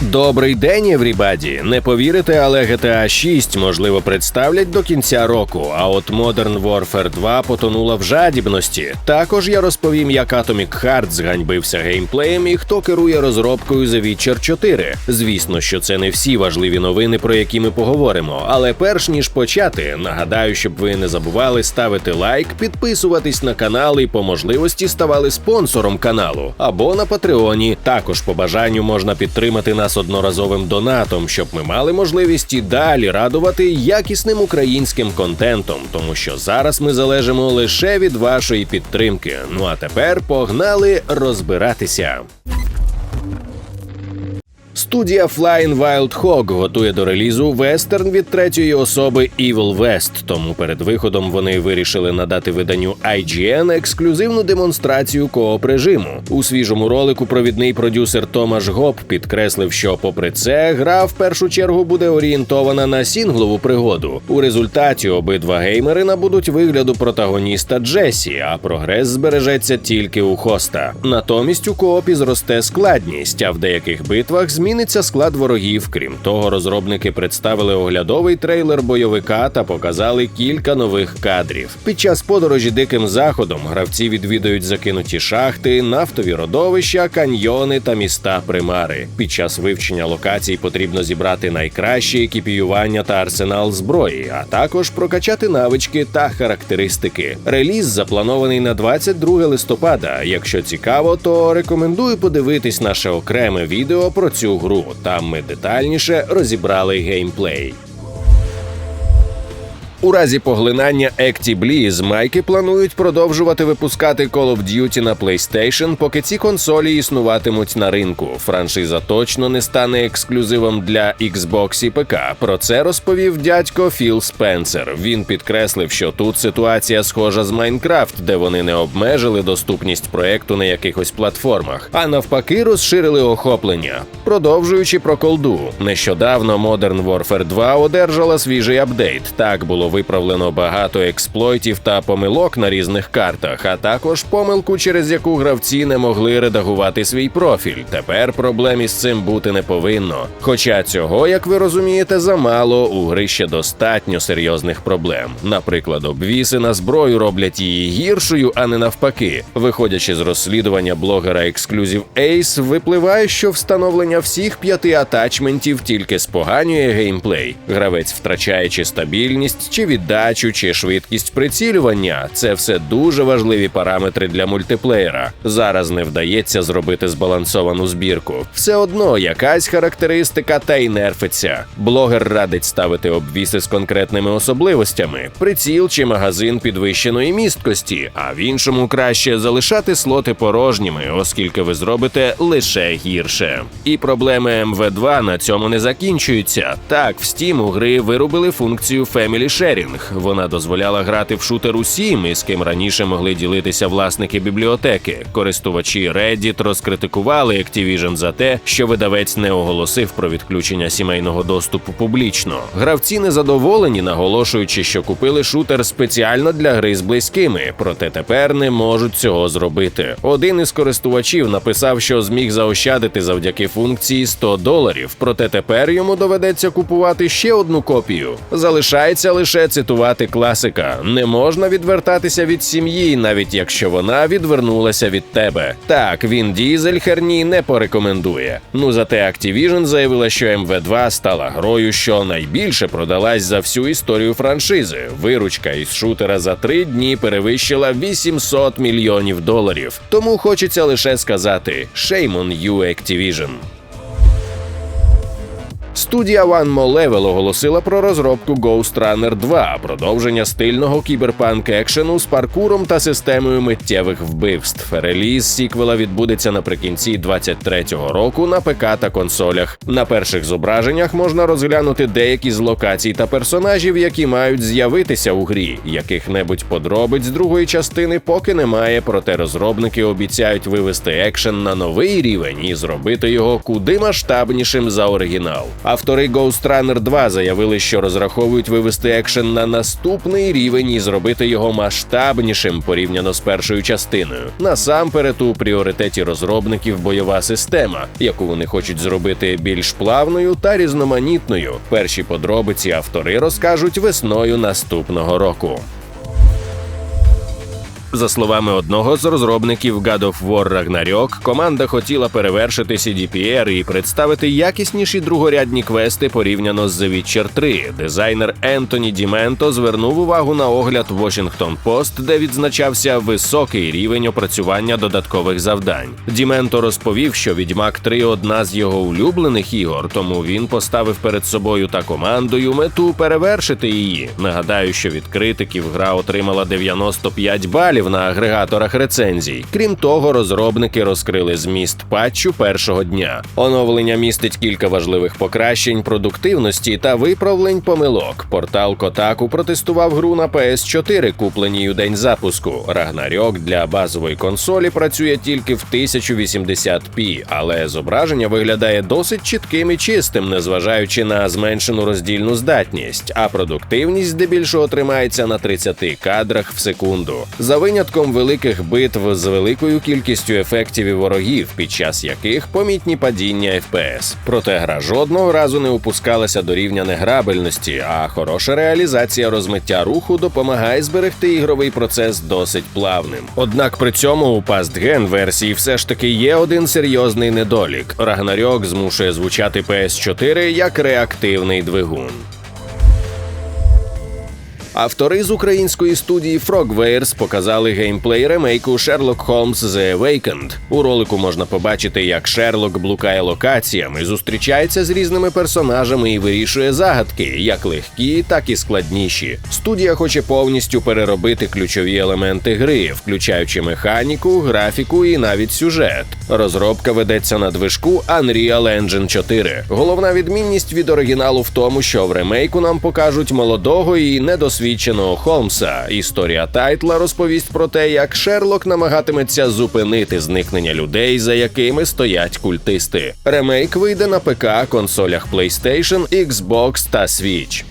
Добрий день, Еврібаді! Не повірите, але GTA 6 можливо представлять до кінця року. А от Modern Warfare 2 потонула в жадібності. Також я розповім, як Atomic Heart зганьбився геймплеєм і хто керує розробкою The Witcher 4. Звісно, що це не всі важливі новини, про які ми поговоримо. Але перш ніж почати, нагадаю, щоб ви не забували ставити лайк, підписуватись на канал і по можливості ставали спонсором каналу або на Патреоні. Також по бажанню можна підтримати нас одноразовим донатом, щоб ми мали можливість і далі радувати якісним українським контентом, тому що зараз ми залежимо лише від вашої підтримки. Ну а тепер погнали розбиратися. Студія Flying Wild Hog готує до релізу вестерн від третьої особи Evil West, тому перед виходом вони вирішили надати виданню IGN ексклюзивну демонстрацію кооп режиму. У свіжому ролику провідний продюсер Томаш Гоп підкреслив, що, попри це, гра в першу чергу буде орієнтована на сінглову пригоду. У результаті обидва геймери набудуть вигляду протагоніста Джесі, а прогрес збережеться тільки у хоста. Натомість у коопі зросте складність, а в деяких битвах зміниться склад ворогів. Крім того, розробники представили оглядовий трейлер бойовика та показали кілька нових кадрів. Під час подорожі диким заходом гравці відвідають закинуті шахти, нафтові родовища, каньйони та міста примари. Під час вивчення локацій потрібно зібрати найкраще екіпіювання та арсенал зброї, а також прокачати навички та характеристики. Реліз запланований на 22 листопада. Якщо цікаво, то рекомендую подивитись наше окреме відео про цю гру. Там ми детальніше розібрали геймплей. У разі поглинання Acti майки планують продовжувати випускати Call of Duty на PlayStation, поки ці консолі існуватимуть на ринку. Франшиза точно не стане ексклюзивом для Xbox і ПК. Про це розповів дядько Філ Спенсер. Він підкреслив, що тут ситуація схожа з Майнкрафт, де вони не обмежили доступність проекту на якихось платформах, а навпаки, розширили охоплення. Продовжуючи про колду, нещодавно Modern Warfare 2 одержала свіжий апдейт. Так було виправлено багато експлойтів та помилок на різних картах, а також помилку, через яку гравці не могли редагувати свій профіль. Тепер проблем із цим бути не повинно. Хоча цього, як ви розумієте, замало у гри ще достатньо серйозних проблем. Наприклад, обвіси на зброю роблять її гіршою, а не навпаки. Виходячи з розслідування блогера Exclusive Ace, випливає, що встановлення всіх п'яти атачментів тільки споганює геймплей. Гравець втрачає чи стабільність, чи віддачу, чи швидкість прицілювання. Це все дуже важливі параметри для мультиплеєра. Зараз не вдається зробити збалансовану збірку. Все одно якась характеристика та й нерфиться. Блогер радить ставити обвіси з конкретними особливостями, приціл чи магазин підвищеної місткості, а в іншому краще залишати слоти порожніми, оскільки ви зробите лише гірше. І проблеми МВ2 на цьому не закінчуються. Так, в Steam у гри вирубили функцію Family Sharing. Вона дозволяла грати в шутер усім, із ким раніше могли ділитися власники бібліотеки. Користувачі Reddit розкритикували Activision за те, що видавець не оголосив про відключення сімейного доступу публічно. Гравці незадоволені, наголошуючи, що купили шутер спеціально для гри з близькими, проте тепер не можуть цього зробити. Один із користувачів написав, що зміг заощадити завдяки функції 100 доларів, проте тепер йому доведеться купувати ще одну копію. Залишається лише цитувати класика: не можна відвертатися від сім'ї, навіть якщо вона відвернулася від тебе. Так, він дізель херні не порекомендує. Ну зате Activision заявила, що МВ2 стала грою, що найбільше продалась за всю історію франшизи. Виручка із шутера за три дні перевищила 800 мільйонів доларів. Тому хочеться лише сказати: shame on you, Activision. Студія One More Level оголосила про розробку Ghost Runner 2, продовження стильного кіберпанк екшену з паркуром та системою миттєвих вбивств. Реліз сіквела відбудеться наприкінці 23-го року на ПК та консолях. На перших зображеннях можна розглянути деякі з локацій та персонажів, які мають з'явитися у грі. Яких-небудь подробиць другої частини поки немає, проте розробники обіцяють вивести екшен на новий рівень і зробити його куди масштабнішим за оригінал. Автори Ghost Runner 2 заявили, що розраховують вивести екшен на наступний рівень і зробити його масштабнішим порівняно з першою частиною. Насамперед у пріоритеті розробників бойова система, яку вони хочуть зробити більш плавною та різноманітною. Перші подробиці автори розкажуть весною наступного року. За словами одного з розробників God of War Ragnarok, команда хотіла перевершити CDPR і представити якісніші другорядні квести порівняно з The Witcher 3. Дизайнер Ентоні Діменто звернув увагу на огляд Washington Post, де відзначався високий рівень опрацювання додаткових завдань. Діменто розповів, що Відьмак 3 одна з його улюблених ігор, тому він поставив перед собою та командою мету перевершити її. Нагадаю, що від критиків гра отримала 95 балів на агрегаторах рецензій. Крім того, розробники розкрили зміст патчу першого дня. Оновлення містить кілька важливих покращень продуктивності та виправлень помилок. Портал Kotaku протестував гру на PS4, купленій у день запуску. Рагнарьок для базової консолі працює тільки в 1080p, але зображення виглядає досить чітким і чистим, незважаючи на зменшену роздільну здатність, а продуктивність здебільшого тримається на 30 кадрах в секунду. За винятком великих битв з великою кількістю ефектів і ворогів, під час яких помітні падіння FPS. Проте гра жодного разу не опускалася до рівня неграбельності, а хороша реалізація розмиття руху допомагає зберегти ігровий процес досить плавним. Однак при цьому у пастген версії все ж таки є один серйозний недолік: Рагнарьок змушує звучати PS4 як реактивний двигун. Автори з української студії Frogwares показали геймплей ремейку Sherlock Holmes The Awakened. У ролику можна побачити, як Шерлок блукає локаціями, зустрічається з різними персонажами і вирішує загадки, як легкі, так і складніші. Студія хоче повністю переробити ключові елементи гри, включаючи механіку, графіку і навіть сюжет. Розробка ведеться на движку Unreal Engine 4. Головна відмінність від оригіналу в тому, що в ремейку нам покажуть молодого і недосвідченого Холмса. Історія тайтла розповість про те, як Шерлок намагатиметься зупинити зникнення людей, за якими стоять культисти. Ремейк вийде на ПК, консолях PlayStation, Xbox та Switch.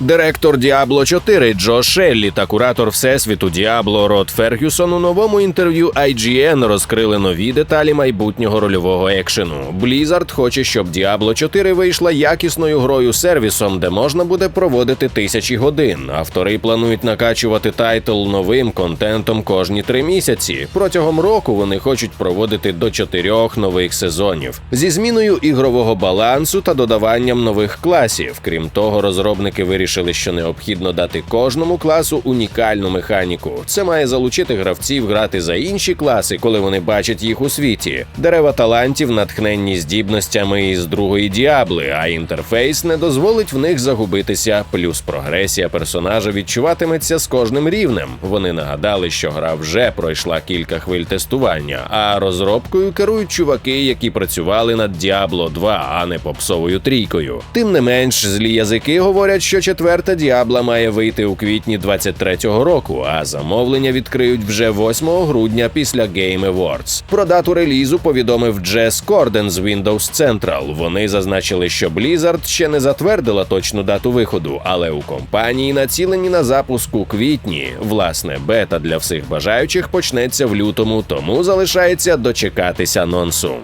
Директор Діабло 4 Джо Шеллі та куратор всесвіту Діабло Род Фергюсон у новому інтерв'ю IGN розкрили нові деталі майбутнього рольового екшену. Blizzard хоче, щоб Діабло 4 вийшла якісною грою сервісом, де можна буде проводити тисячі годин. Автори планують накачувати тайтл новим контентом кожні три місяці. Протягом року вони хочуть проводити до чотирьох нових сезонів зі зміною ігрового балансу та додаванням нових класів. Крім того, розробники вирішили вирішили, що необхідно дати кожному класу унікальну механіку. Це має залучити гравців грати за інші класи, коли вони бачать їх у світі. Дерева талантів натхненні здібностями із другої діабли, а інтерфейс не дозволить в них загубитися. Плюс прогресія персонажа відчуватиметься з кожним рівнем. Вони нагадали, що гра вже пройшла кілька хвиль тестування, а розробкою керують чуваки, які працювали над Diablo 2, а не попсовою трійкою. Тим не менш, злі язики говорять, що четверта діабла має вийти у квітні 23-го року, а замовлення відкриють вже 8 грудня після Game Awards. Про дату релізу повідомив Джес Корден з Windows Central. Вони зазначили, що Blizzard ще не затвердила точну дату виходу, але у компанії націлені на запуск у квітні. Власне, бета для всіх бажаючих почнеться в лютому, тому залишається дочекатися анонсу.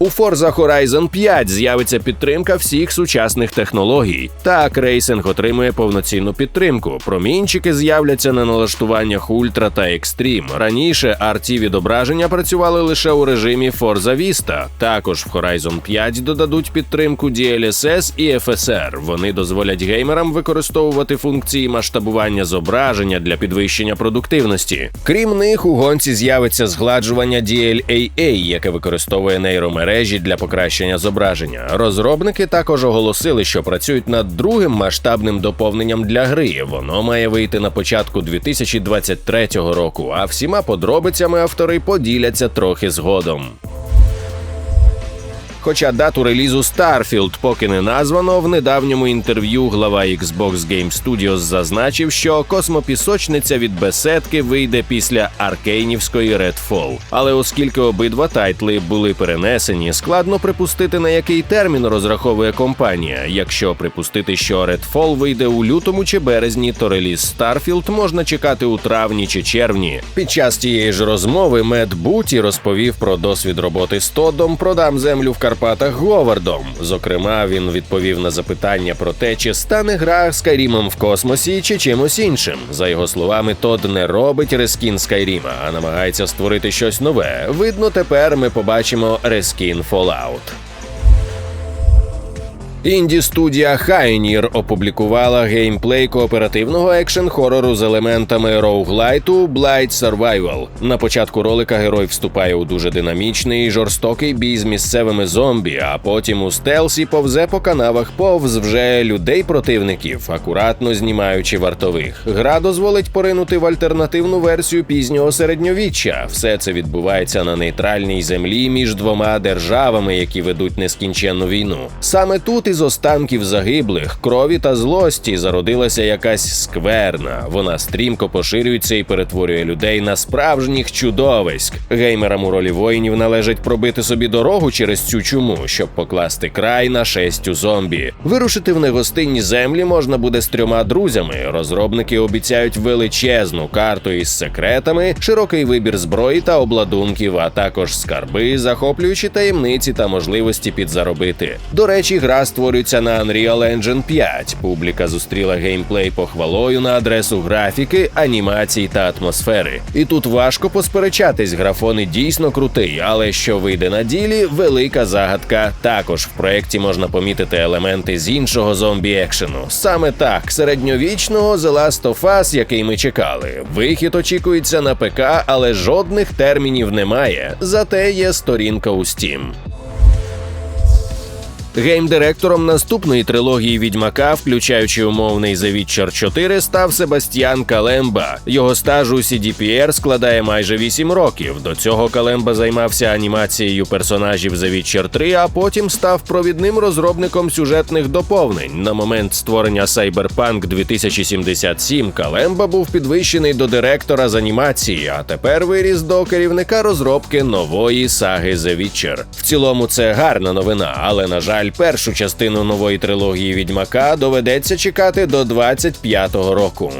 У Forza Horizon 5 з'явиться підтримка всіх сучасних технологій. Так, рейсинг отримує повноцінну підтримку. Промінчики з'являться на налаштуваннях Ультра та Екстрім. Раніше RT відображення працювали лише у режимі Forza Vista. Також в Horizon 5 додадуть підтримку DLSS і FSR. Вони дозволять геймерам використовувати функції масштабування зображення для підвищення продуктивності. Крім них, у гонці з'явиться згладжування DLAA, яке використовує нейромережі мережі для покращення зображення. Розробники також оголосили, що працюють над другим масштабним доповненням для гри. Воно має вийти на початку 2023 року. А всіма подробицями автори поділяться трохи згодом. Хоча дату релізу Starfield поки не названо, в недавньому інтерв'ю глава Xbox Game Studios зазначив, що космопісочниця від беседки вийде після аркейнівської Redfall. Але оскільки обидва тайтли були перенесені, складно припустити на який термін розраховує компанія. Якщо припустити, що Redfall вийде у лютому чи березні, то реліз Starfield можна чекати у травні чи червні. Під час тієї ж розмови Мед Буті розповів про досвід роботи з Тодом «Продам землю в Карпатах Говардом. Зокрема, він відповів на запитання про те, чи стане гра Скайрімом в космосі чи чимось іншим. За його словами, Тод не робить рескін Скайріма, а намагається створити щось нове. Видно, тепер ми побачимо рескін Fallout. Інді студія Хайнір опублікувала геймплей кооперативного екшен хорору з елементами роуглайту Blight Survival. На початку ролика герой вступає у дуже динамічний і жорстокий бій з місцевими зомбі, а потім у стелсі повзе по канавах повз вже людей противників, акуратно знімаючи вартових. Гра дозволить поринути в альтернативну версію пізнього середньовіччя. Все це відбувається на нейтральній землі між двома державами, які ведуть нескінченну війну. Саме тут із останків загиблих, крові та злості зародилася якась скверна. Вона стрімко поширюється і перетворює людей на справжніх чудовиськ. Геймерам у ролі воїнів належить пробити собі дорогу через цю чуму, щоб покласти край на шестю зомбі. Вирушити в негостинні землі можна буде з трьома друзями. Розробники обіцяють величезну карту із секретами, широкий вибір зброї та обладунків, а також скарби, захоплюючі таємниці та можливості підзаробити. До речі, гра створюється на Unreal Engine 5. Публіка зустріла геймплей похвалою на адресу графіки, анімації та атмосфери. І тут важко посперечатись, графон і дійсно крутий, але що вийде на ділі, велика загадка. Також в проєкті можна помітити елементи з іншого зомбі екшену. Саме так, середньовічного The Last of Us, який ми чекали. Вихід очікується на ПК, але жодних термінів немає. Зате є сторінка у Steam. Геймдиректором наступної трилогії Відьмака, включаючи умовний Witcher 4, став Себастьян Калемба. Його стаж у CDPR складає майже 8 років. До цього Калемба займався анімацією персонажів Witcher 3, а потім став провідним розробником сюжетних доповнень. На момент створення Cyberpunk 2077 Калемба був підвищений до директора з анімації, а тепер виріс до керівника розробки нової саги The Witcher. В цілому це гарна новина, але на жаль жаль, першу частину нової трилогії Відьмака доведеться чекати до 25-го року.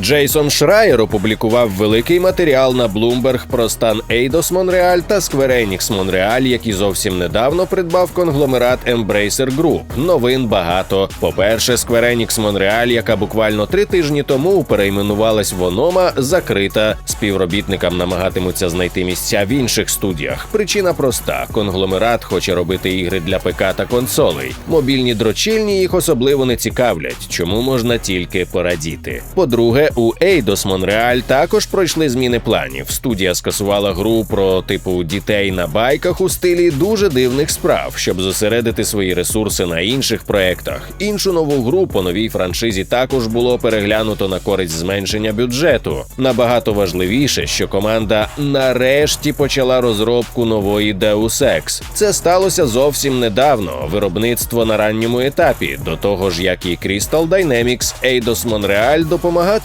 Джейсон Шрайер опублікував великий матеріал на Bloomberg про стан Eidos Монреаль та Square Enix Монреаль, які зовсім недавно придбав конгломерат Embracer Group. Новин багато. По-перше, Square Enix Монреаль, яка буквально три тижні тому перейменувалась в Онома, закрита. Співробітникам намагатимуться знайти місця в інших студіях. Причина проста: конгломерат хоче робити ігри для ПК та консолей. Мобільні дрочильні їх особливо не цікавлять, чому можна тільки порадіти. По-друге, у Eidos Монреаль також пройшли зміни планів. Студія скасувала гру про типу дітей на байках у стилі дуже дивних справ, щоб зосередити свої ресурси на інших проектах. Іншу нову гру по новій франшизі також було переглянуто на користь зменшення бюджету. Набагато важливіше, що команда нарешті почала розробку нової Deus Ex. Це сталося зовсім недавно. Виробництво на ранньому етапі. До того ж, як і Crystal Dynamics, Eidos Монреаль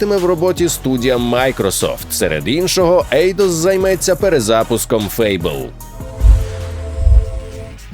допомагатиме в роботі студія Microsoft. Серед іншого, Eidos займеться перезапуском Fable.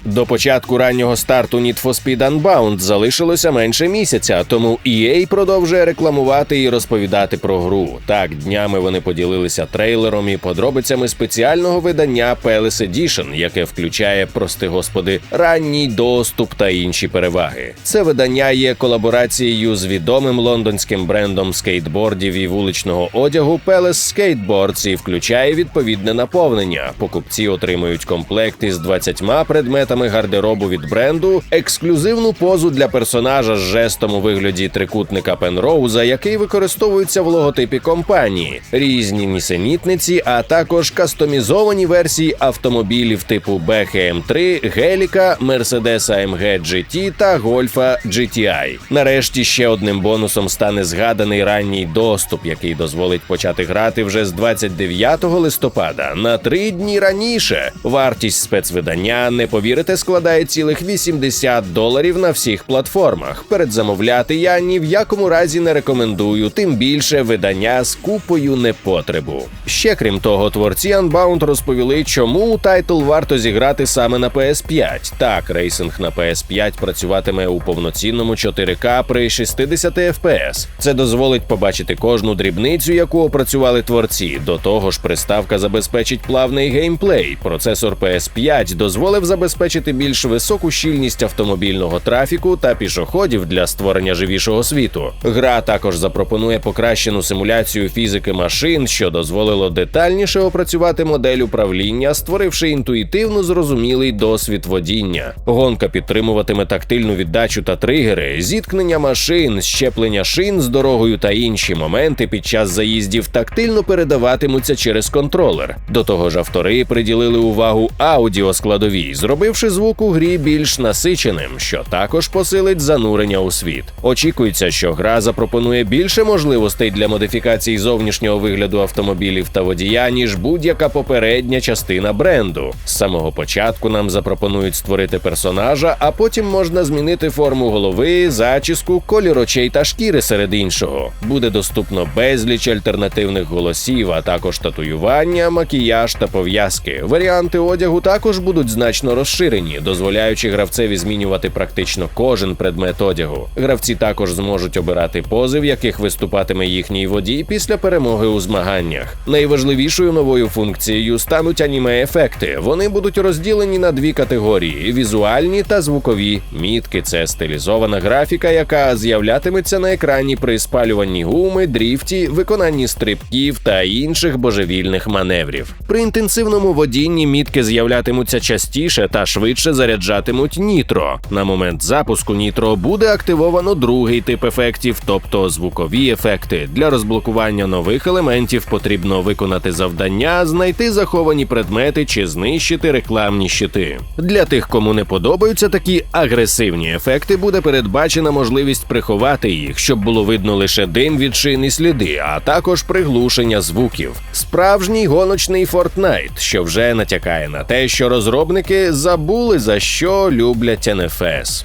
До початку раннього старту Need for Speed Unbound залишилося менше місяця, тому EA продовжує рекламувати і розповідати про гру. Так, днями вони поділилися трейлером і подробицями спеціального видання Palace Edition, яке включає, прости господи, ранній доступ та інші переваги. Це видання є колаборацією з відомим лондонським брендом скейтбордів і вуличного одягу Palace Skateboards і включає відповідне наповнення. Покупці отримують комплект із 20 предметами предметами гардеробу від бренду, ексклюзивну позу для персонажа з жестом у вигляді трикутника Пенроуза, який використовується в логотипі компанії, різні нісенітниці, а також кастомізовані версії автомобілів типу BHM3, Геліка, Mercedes AMG GT та Гольфа GTI. Нарешті ще одним бонусом стане згаданий ранній доступ, який дозволить почати грати вже з 29 листопада на три дні раніше. Вартість спецвидання, не повірите, складає цілих 80 доларів на всіх платформах. Передзамовляти я ні в якому разі не рекомендую, тим більше видання з купою непотребу. Ще крім того, творці Unbound розповіли, чому у тайтл варто зіграти саме на PS5. Так, рейсинг на PS5 працюватиме у повноцінному 4К при 60 FPS. Це дозволить побачити кожну дрібницю, яку опрацювали творці. До того ж, приставка забезпечить плавний геймплей. Процесор PS5 дозволив забезпечити більш високу щільність автомобільного трафіку та пішоходів для створення живішого світу. Гра також запропонує покращену симуляцію фізики машин, що дозволило детальніше опрацювати модель управління, створивши інтуїтивно зрозумілий досвід водіння. Гонка підтримуватиме тактильну віддачу та тригери, зіткнення машин, щеплення шин з дорогою та інші моменти під час заїздів тактильно передаватимуться через контролер. До того ж, автори приділили увагу аудіоскладовій, зробивши звук у грі більш насиченим, що також посилить занурення у світ. Очікується, що гра запропонує більше можливостей для модифікації зовнішнього вигляду автомобілів та водія, ніж будь-яка попередня частина бренду. З самого початку нам запропонують створити персонажа, а потім можна змінити форму голови, зачіску, колір очей та шкіри серед іншого. Буде доступно безліч альтернативних голосів, а також татуювання, макіяж та пов'язки. Варіанти одягу також будуть значно розширені, дозволяючи гравцеві змінювати практично кожен предмет одягу. Гравці також зможуть обирати пози, в яких виступатиме їхній водій після перемоги у змаганнях. Найважливішою новою функцією стануть аніме-ефекти. Вони будуть розділені на дві категорії: візуальні та звукові. Мітки це стилізована графіка, яка з'являтиметься на екрані при спалюванні гуми, дріфті, виконанні стрибків та інших божевільних маневрів. При інтенсивному водінні мітки з'являтимуться частіше та швидше заряджатимуть нітро. На момент запуску нітро буде активовано другий тип ефектів, тобто звукові ефекти. Для розблокування нових елементів потрібно виконати завдання, знайти заховані предмети чи знищити рекламні щити. Для тих, кому не подобаються такі агресивні ефекти, буде передбачена можливість приховати їх, щоб було видно лише дим від шин і сліди, а також приглушення звуків. Справжній гоночний Fortnite, що вже натякає на те, що розробники забули за що люблять НФС.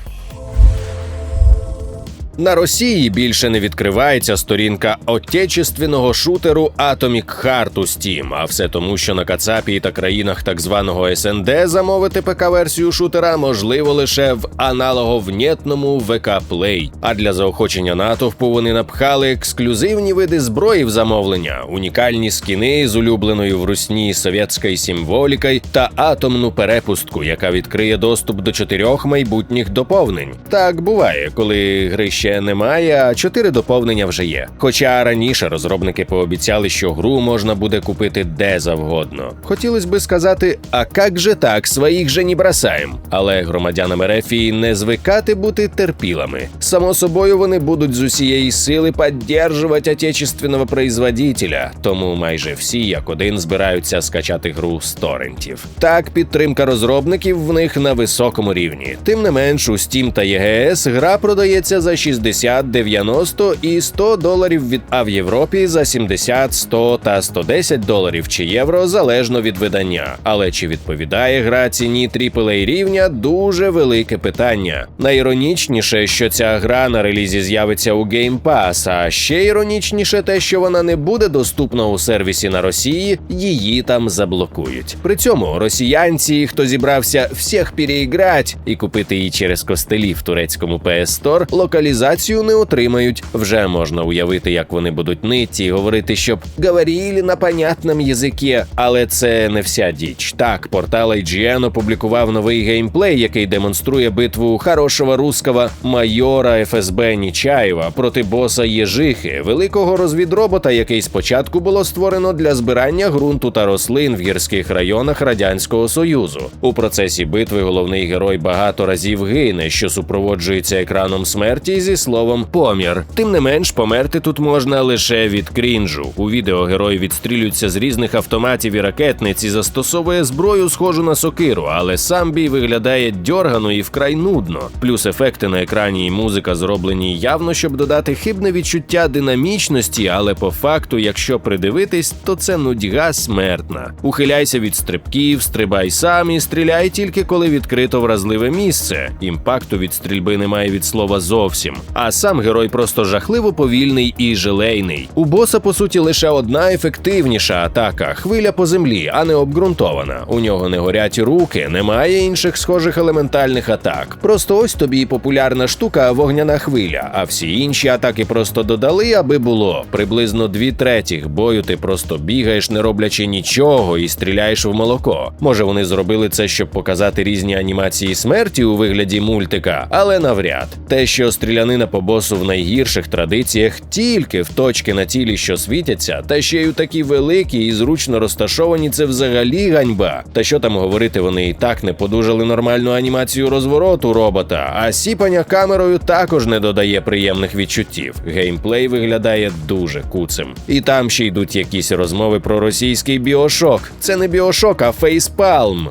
На Росії більше не відкривається сторінка отечественного шутеру Atomic Heart у Steam, а все тому, що на Кацапі та країнах так званого СНД замовити ПК-версію шутера можливо лише в аналоговнєтному ВК Play. А для заохочення натовпу вони напхали ексклюзивні види зброї в замовлення, унікальні скіни з улюбленою в русні совєтською символікою та атомну перепустку, яка відкриє доступ до чотирьох майбутніх доповнень. Так буває, коли гри ще немає, а чотири доповнення вже є. Хоча раніше розробники пообіцяли, що гру можна буде купити де завгодно. Хотілося би сказати, а як же так, своїх же не бросаєм. Але громадянам Ерефії не звикати бути терпілами. Само собою вони будуть з усієї сили підтримувати отечественного производителя, тому майже всі як один збираються скачати гру з торрентів. Так, підтримка розробників в них на високому рівні. Тим не менш, у Steam та ЄГС гра продається за 60, 90 і 100 доларів від а в Європі за 70, 100 та 110 доларів чи євро залежно від видання. Але чи відповідає гра ціні AAA рівня дуже велике питання. Найіронічніше, що ця гра на релізі з'явиться у Game Pass, а ще іронічніше те, що вона не буде доступна у сервісі на Росії, її там заблокують. При цьому росіянці, хто зібрався всіх переіграть і купити її через костелі в турецькому PS Store, локалізацію локалізацію не отримають. Вже можна уявити, як вони будуть ниті говорити, щоб говорили на понятному язикі. Але це не вся діч. Так, портал IGN опублікував новий геймплей, який демонструє битву хорошого русского майора ФСБ Нічаєва проти боса Єжихи, великого розвідробота, який спочатку було створено для збирання ґрунту та рослин в гірських районах радянського союзу. У процесі битви головний герой багато разів гине, що супроводжується екраном смерті зі словом помір. Тим не менш, померти тут можна лише від крінжу. У відео герой відстрілюється з різних автоматів і ракетниць і застосовує зброю, схожу на сокиру, але сам бій виглядає дьоргано і вкрай нудно. Плюс ефекти на екрані і музика зроблені явно, щоб додати хибне відчуття динамічності, але по факту, якщо придивитись, то це нудьга смертна. Ухиляйся від стрибків, стрибай сам і стріляй тільки коли відкрито вразливе місце. Імпакту від стрільби немає від слова зовсім. А сам герой просто жахливо повільний і желейний. У боса, по суті, лише одна ефективніша атака хвиля по землі, а не обґрунтована. У нього не горять руки, немає інших схожих елементальних атак. Просто ось тобі і популярна штука вогняна хвиля, а всі інші атаки просто додали, аби було. Приблизно дві третіх бою ти просто бігаєш, не роблячи нічого, і стріляєш в молоко. Може, вони зробили це, щоб показати різні анімації смерті у вигляді мультика, але навряд. Те, що стрілянина по босу в найгірших традиціях тільки в точки на тілі, що світяться, та ще й у такі великі і зручно розташовані, це взагалі ганьба. Та що там говорити, вони і так не подужали нормальну анімацію розвороту робота, а сіпання камерою також не додає приємних відчуттів. Геймплей виглядає дуже куцим. І там ще йдуть якісь розмови про російський біошок. Це не біошок, а фейспалм.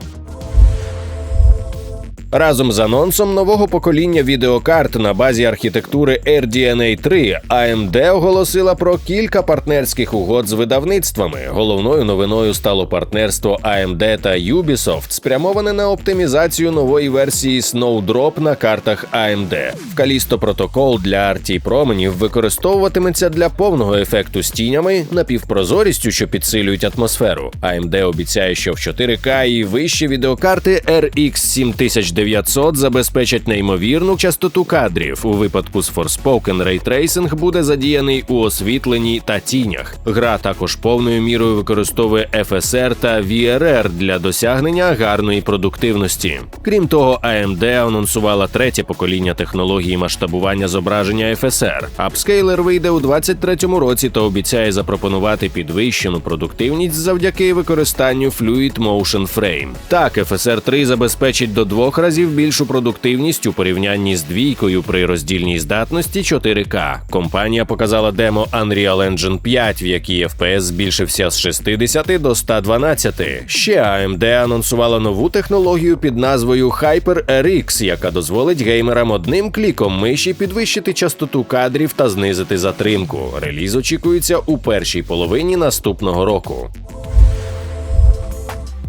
Разом з анонсом нового покоління відеокарт на базі архітектури RDNA 3 AMD оголосила про кілька партнерських угод з видавництвами. Головною новиною стало партнерство AMD та Ubisoft, спрямоване на оптимізацію нової версії Snowdrop на картах AMD. В Callisto протокол для RT променів використовуватиметься для повного ефекту з тінями, напівпрозорістю, що підсилюють атмосферу. AMD обіцяє, що в 4К і вищі відеокарти RX 7900 900 забезпечать неймовірну частоту кадрів. У випадку з Forspoken Tracing буде задіяний у освітленні та тінях. Гра також повною мірою використовує FSR та VRR для досягнення гарної продуктивності. Крім того, AMD анонсувала третє покоління технології масштабування зображення FSR. Апскейлер вийде у 2023 році та обіцяє запропонувати підвищену продуктивність завдяки використанню Fluid Motion Frame. Так, FSR 3 забезпечить до двох разів разів більшу продуктивність у порівнянні з двійкою при роздільній здатності 4К. Компанія показала демо Unreal Engine 5, в якій FPS збільшився з 60 до 112. Ще AMD анонсувала нову технологію під назвою HyperRX, яка дозволить геймерам одним кліком миші підвищити частоту кадрів та знизити затримку. Реліз очікується у першій половині наступного року.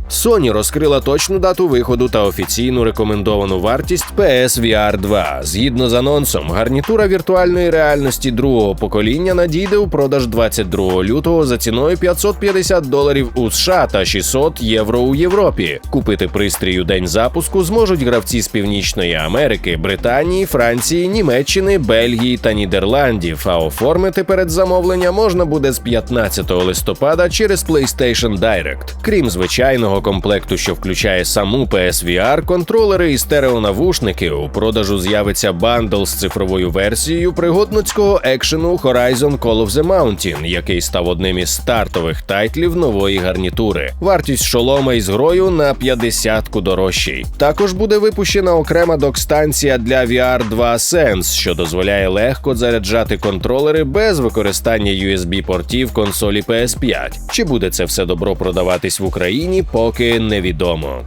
Sony розкрила точну дату виходу та офіційну рекомендовану вартість PSVR 2. Згідно з анонсом, гарнітура віртуальної реальності другого покоління надійде у продаж 22 лютого за ціною 550 доларів у США та 600 євро у Європі. Купити пристрій у день запуску зможуть гравці з Північної Америки, Британії, Франції, Німеччини, Бельгії та Нідерландів. А оформити перед замовлення можна буде з 15 листопада через PlayStation Direct. Крім звичайного комплекту, що включає саму PSVR, контролери і стереонавушники, у продажу з'явиться бандл з цифровою версією пригодницького екшену Horizon Call of the Mountain, який став одним із стартових тайтлів нової гарнітури. Вартість шолома із грою на 50-ку дорожчий. Також буде випущена окрема док-станція для VR 2 Sense, що дозволяє легко заряджати контролери без використання USB-портів консолі PS5. Чи буде це все добро продаватись в Україні? Поки невідомо.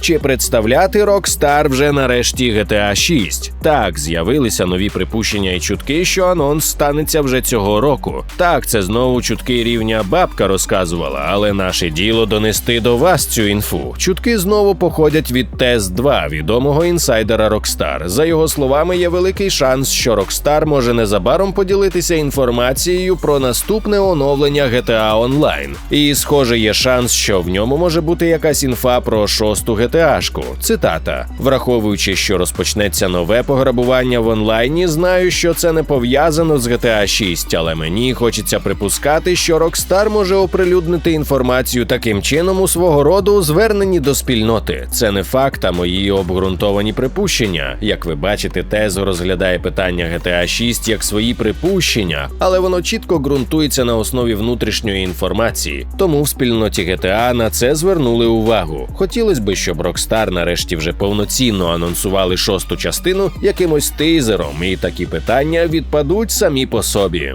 Чи представляти Rockstar вже нарешті GTA 6? Так, з'явилися нові припущення і чутки, що анонс станеться вже цього року. Так, це знову чутки рівня бабка розказувала, але наше діло донести до вас цю інфу. Чутки знову походять від test 2 відомого інсайдера Rockstar. За його словами, є великий шанс, що Rockstar може незабаром поділитися інформацією про наступне оновлення GTA Online. І, схоже, є шанс, що в ньому може бути якась інфа про шосту GTA GTA-шку. Цитата: враховуючи, що розпочнеться нове пограбування в онлайні, знаю, що це не пов'язано з GTA 6, але мені хочеться припускати, що Rockstar може оприлюднити інформацію таким чином у свого роду зверненні до спільноти. Це не факт, а мої обґрунтовані припущення. Як ви бачите, Тезо розглядає питання GTA 6 як свої припущення, але воно чітко ґрунтується на основі внутрішньої інформації. Тому в спільноті GTA на це звернули увагу. Хотілося б, щоб Rockstar нарешті вже повноцінно анонсували шосту частину якимось тизером, і такі питання відпадуть самі по собі.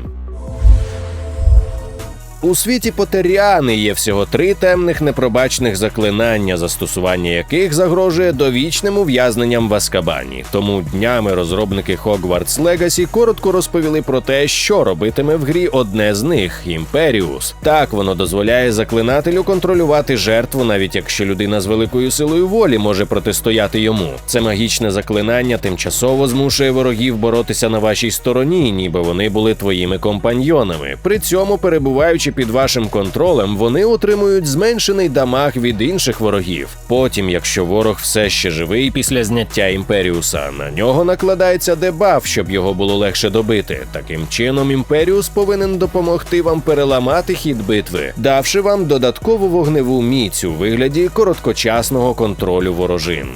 У світі Потеріани є всього три темних непробачних заклинання, застосування яких загрожує довічним ув'язненням в Аскабані. Тому днями розробники Hogwarts Legacy коротко розповіли про те, що робитиме в грі одне з них Імперіус. Так воно дозволяє заклинателю контролювати жертву, навіть якщо людина з великою силою волі може протистояти йому. Це магічне заклинання тимчасово змушує ворогів боротися на вашій стороні, ніби вони були твоїми компаньйонами. При цьому перебуваючи під вашим контролем, вони отримують зменшений дамаг від інших ворогів. Потім, якщо ворог все ще живий після зняття імперіуса, на нього накладається дебаф, щоб його було легше добити. Таким чином, імперіус повинен допомогти вам переламати хід битви, давши вам додаткову вогневу міць у вигляді короткочасного контролю ворожин.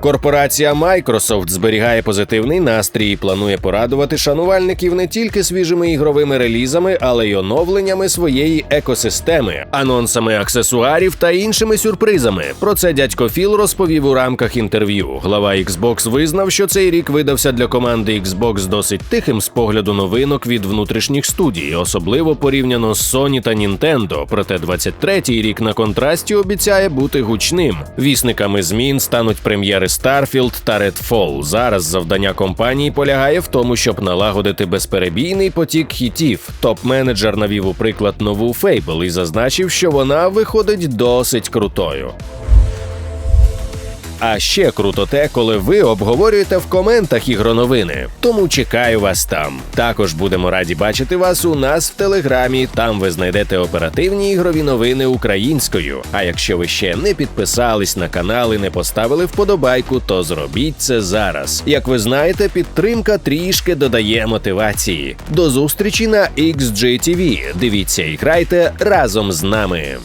Корпорація Microsoft зберігає позитивний настрій і планує порадувати шанувальників не тільки свіжими ігровими релізами, але й оновленнями своєї екосистеми, анонсами аксесуарів та іншими сюрпризами. Про це дядько Філ розповів у рамках інтерв'ю. Глава Xbox визнав, що цей рік видався для команди Xbox досить тихим з погляду новинок від внутрішніх студій, особливо порівняно з Sony та Nintendo. Проте 23-й рік на контрасті обіцяє бути гучним. Вісниками змін стануть прем'єри Starfield та Redfall. Зараз завдання компанії полягає в тому, щоб налагодити безперебійний потік хітів. Топ-менеджер навів у приклад нову Fable і зазначив, що вона виходить досить крутою. А ще круто те, коли ви обговорюєте в коментах ігроновини. Тому чекаю вас там. Також будемо раді бачити вас у нас в телеграмі. Там ви знайдете оперативні ігрові новини українською. А якщо ви ще не підписались на канал і не поставили вподобайку, то зробіть це зараз. Як ви знаєте, підтримка трішки додає мотивації. До зустрічі на XGTV. Дивіться і грайте разом з нами.